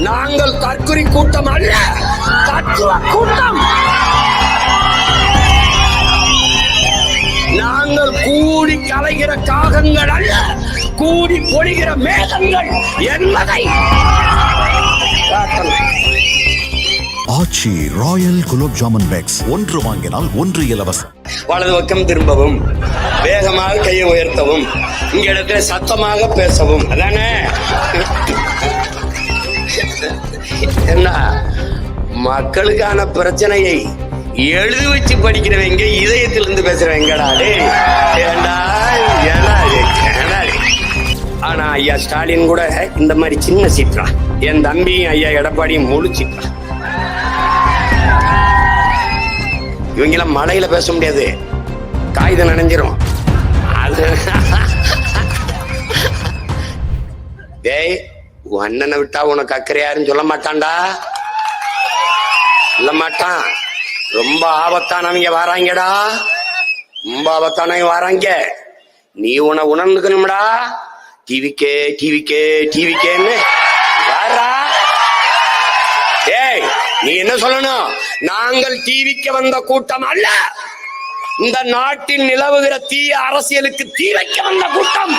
நாங்கள் தற்குறி கூட்டம் அல்ல. தத்துவ கூட்டம். நாங்கள் கூடி கலைகிற காகங்கள் அல்ல. கூடி பொழிகிற மேகங்கள் என்பதை. Aachi royal gulab jamun packs. ஒன்று வாங்கினால் ஒன்று இலவசம். வலது பக்கம் திரும்பவும் வேகமாக கையை உயர்த்தவும் இங்க இடத்துல சத்தமாக பேசவும். அதானே? என்ன மக்களுக்கான பிரச்சனையை எழுதி வச்சு படிக்கிறவங்க இதயத்திலிருந்து பேசுறவங்கடா ஏண்டா ஆனா ஐயா ஸ்டாலின் கூட இந்த மாதிரி சின்ன சீற்றா என் தம்பியும் ஐயா எடப்பாடியும் முழு சீற்றா இவங்கெல்லாம் மழையில பேச முடியாது. காகிதம் நனைஞ்சிரும். அது டேய் உன் அண்ணனை விட்டா உனக்கு அக்கறை யாருன்னு சொல்ல மாட்டான்டா. சொல்ல மாட்டான். ரொம்ப ஆபத்தானவங்க வராங்கடா. ரொம்ப ஆபத்தானவங்க வராங்க. நீ உன உணர்ந்துக்கணும்டா. டிவிக்கே டிவிக்கே டிவிக்கேன்னு. வாரா. ஏய் நீ என்ன சொல்லணும்? நாங்கள் டிவிக்கு வந்த கூட்டம் அல்ல. இந்த நாட்டில் நிலவுகிற தீய அரசியலுக்கு தீ வைக்க வந்த கூட்டம்.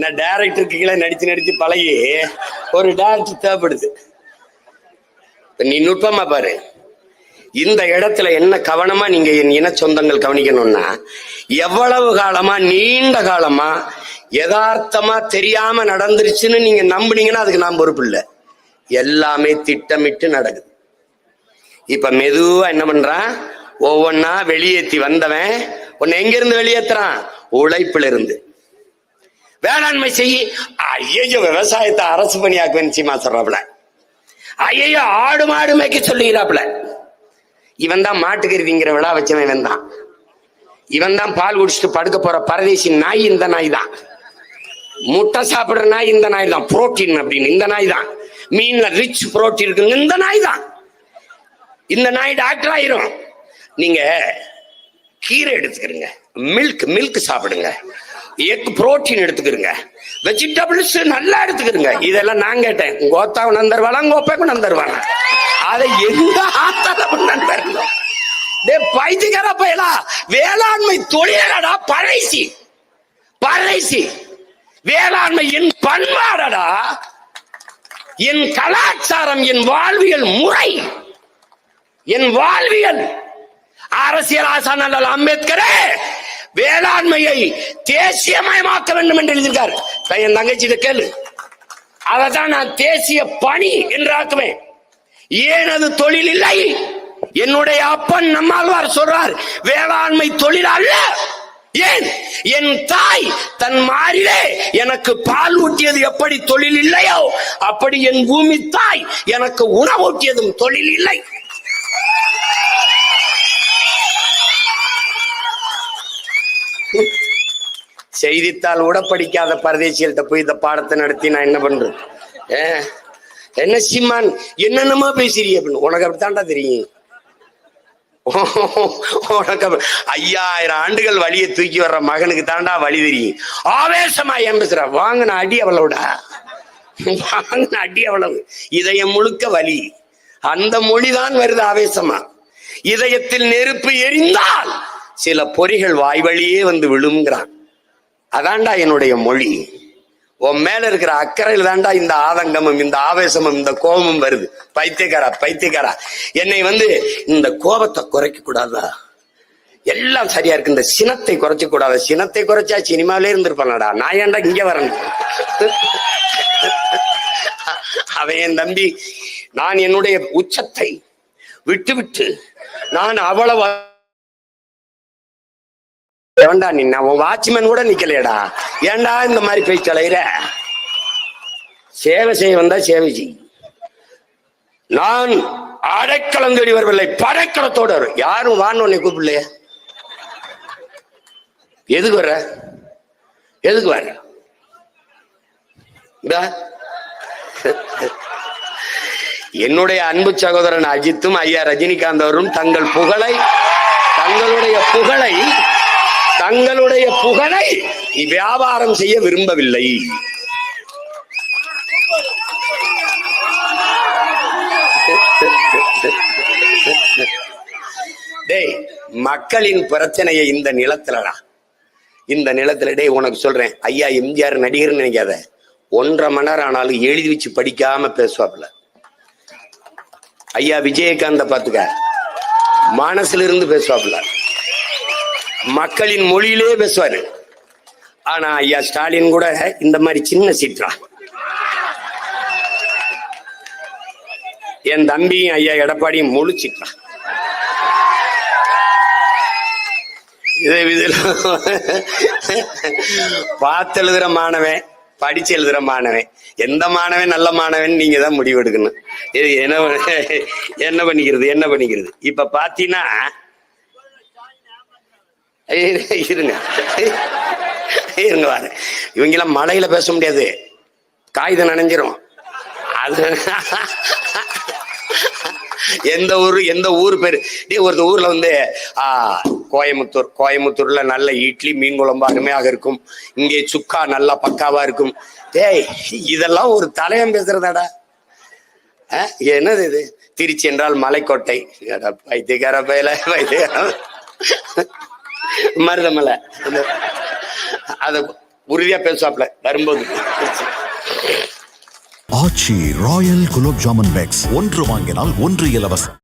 நான் டேரக்டருக்கு கீழே நடிச்சு நடிச்சு பழகி ஒரு டேரக்டர் தேவைப்படுது. இப்ப நீ நுட்பமா பாரு. இந்த இடத்துல என்ன கவனமா நீங்க என் இன சொந்தங்கள் கவனிக்கணும்னா எவ்வளவு காலமா நீண்ட காலமா யதார்த்தமா தெரியாம நடந்துருச்சுன்னு நீங்க நம்புனீங்கன்னா அதுக்கு நான் பொறுப்பு இல்லை. எல்லாமே திட்டமிட்டு நடக்குது. இப்ப மெதுவா என்ன பண்றான்? ஒவ்வொன்னா வெளியேத்தி வந்தவன் உன்னை எங்க இருந்து வெளியேத்துறான்? உழைப்புல இருந்து வேளாண்மை செய்ய ஐயோ விவசாயத்தை அரசு பணியாக்குவேன் சீமா சொல்றாப்புல. ஐயோ ஆடு மாடு மேய்க்க சொல்லுகிறாப்புல. இவன் தான் மாட்டுக்கருவிங்கிற விழா வச்சவன் இவன் தான் இவன் தான் பால் குடிச்சிட்டு படுக்க போற பரதேசி நாய் இந்த நாய் தான் முட்டை சாப்பிடுற நாய் இந்த நாய் தான் புரோட்டீன் அப்படின்னு இந்த நாய் தான் மீன்ல ரிச் புரோட்டீன் இருக்கு இந்த நாய் தான் இந்த நாய் டாக்டர் ஆயிரும். நீங்க கீரை எடுத்துக்கிறீங்க மில்க் மில்க் சாப்பிடுங்க. எக் புரோட்டீன் எடுத்துக்கிறீங்க வெஜிடபிள்ஸ் நல்லா எடுத்துக்கிறீங்க இதெல்லாம் நான் கேட்டேன். கோத்தாவும் நந்தருவாளா நந்தர்வாளா உங்க அதை எந்த ஆத்தாலும் நண்பர்களும் டே பைத்தியக்கார பயலா. வேளாண்மை தொழிலடா பழைசி பழைசி வேளாண்மை என் பண்பாடடா. என் கலாச்சாரம் என் வாழ்வியல் முறை. என் வாழ்வியல் அரசியல் ஆசான் அல்ல அம்பேத்கரே! வேளாண்மையை தேசியமயமாக்க வேண்டும் என்று எழுதியிருக்கார். என் தங்கச்சி கேளு. அதைத்தான் நான் தேசிய பணி என்று ஆக்குவேன். ஏன் அது தொழில் இல்லை? என்னுடைய அப்பன் நம்மாழ்வார் சொல்றார் வேளாண்மை தொழில் அல்ல. ஏன்? என் தாய் தன் மாறிலே எனக்கு பால் ஊட்டியது எப்படி தொழில் இல்லையோ அப்படி என் பூமி தாய் எனக்கு உணவூட்டியதும் தொழில் இல்லை. செய்தித்தாள் கூட படிக்காத பரதேசிகள்கிட்ட போய் இந்த பாடத்தை நடத்தி நான் என்ன பண்றது? ஏ, என்ன சிம்மான் என்னென்னமா பேசுறீ அப்படின்னு. உனக்கு அப்படித்தான்டா தெரியும். உனக்கு ஐயாயிரம் ஆண்டுகள் வழியை தூக்கி வர்ற மகனுக்கு தாண்டா வழி தெரியும். ஆவேசமா ஏன் பேசுற? வாங்கின அடி அவ்வளவுடா. வாங்கின அடி அவ்வளவு. இதயம் முழுக்க வலி. அந்த மொழிதான் வருது ஆவேசமா. இதயத்தில் நெருப்பு எரிந்தால் சில பொறிகள் வாய் வழியே வந்து விழுங்கிறான் அதாண்டா என்னுடைய மொழி. உன் மேல இருக்கிற அக்கறையில் தாண்டா இந்த ஆதங்கமும் இந்த ஆவேசமும் இந்த கோபமும் வருது. பைத்தியக்காரா பைத்தியக்காரா. என்னை வந்து இந்த கோபத்தை குறைக்க கூடாதா? எல்லாம் சரியா இருக்கு. இந்த சினத்தை குறைச்ச கூடாது? சினத்தை குறைச்சா சினிமாவிலே இருந்திருப்பானடா. நான் ஏன்டா இங்க வரேன்? அவன் என் தம்பி நான் என்னுடைய உச்சத்தை விட்டு விட்டு நான் அவ்வளவு எவன்டா நீ உன் வாட்ச்மேன் கூட நிக்கலையடா. ஏன்டா இந்த மாதிரி போய் தொலைகிற சேவை செய்ய வந்தா சேவை செய். நான் அடைக்கலம் தேடி வரவில்லை படைக்கலத்தோட வரும் யாரும் வான்னு உன்னை கூப்பிடலையே? எதுக்கு வர்ற? எதுக்கு வர்ற? என்னுடைய அன்பு சகோதரன் அஜித்தும் ஐயா ரஜினிகாந்த் அவரும் தங்கள் புகழை தங்களுடைய புகழை தங்களுடைய புகழை வியாபாரம் செய்ய விரும்பவில்லை. டேய் மக்களின் பிரச்சனையை இந்த நிலத்துலடா. இந்த நிலத்துல டேய் உனக்கு சொல்றேன். ஐயா எம்ஜிஆர் நடிகர்னு நினைக்காத. ஒன்றரை மணி நேரம் ஆனாலும் எழுதி வச்சு படிக்காம பேசுவாப்புல. ஐயா விஜயகாந்த பாத்துக்க மனசுல இருந்து பேசுவாப்புல. மக்களின் மொழியிலே பேசுவாரு. ஆனா ஐயா ஸ்டாலின் கூட இந்த மாதிரி சின்ன சீற்றா என் தம்பியும் ஐயா எடப்பாடியும் முழு சீற்றா இதை பார்த்து எழுதுற மாணவன் படிச்சு எழுதுற மாணவன். எந்த மாணவன் நல்ல மாணவன் நீங்க தான் முடிவு எடுக்கணும் இது என்ன என்ன பண்ணிக்கிறது என்ன பண்ணிக்கிறது? இப்ப பாத்தீங்கன்னா இருங்க. இருங்க வாரு இவங்கெல்லாம் மலையில பேச முடியாது. காகிதம் நனைஞ்சிரும். அது எந்த ஊரு எந்த ஊர் பேரு? டே ஒரு ஊர்ல வந்து ஆ கோயம்புத்தூர் கோயம்புத்தூர்ல நல்ல இட்லி மீன் குழம்பு அருமையாக இருக்கும். இங்கே சுக்கா நல்லா பக்காவா இருக்கும். டேய் இதெல்லாம் ஒரு தலையம் பேசுறதாடா. ஆ, என்னது இது? திருச்சி என்றால் மலைக்கோட்டை. வைத்தியகார பைத்தியக்கார பயல பைத்தியக்கார. மருதமலை. அந்த- அத உறுதியா பேசுவாப்ல வரும்போது. ஆச்சி ராயல் குலோப் ஜாமுன் பேக்ஸ் ஒன்று வாங்கினால் ஒன்று இலவசம்.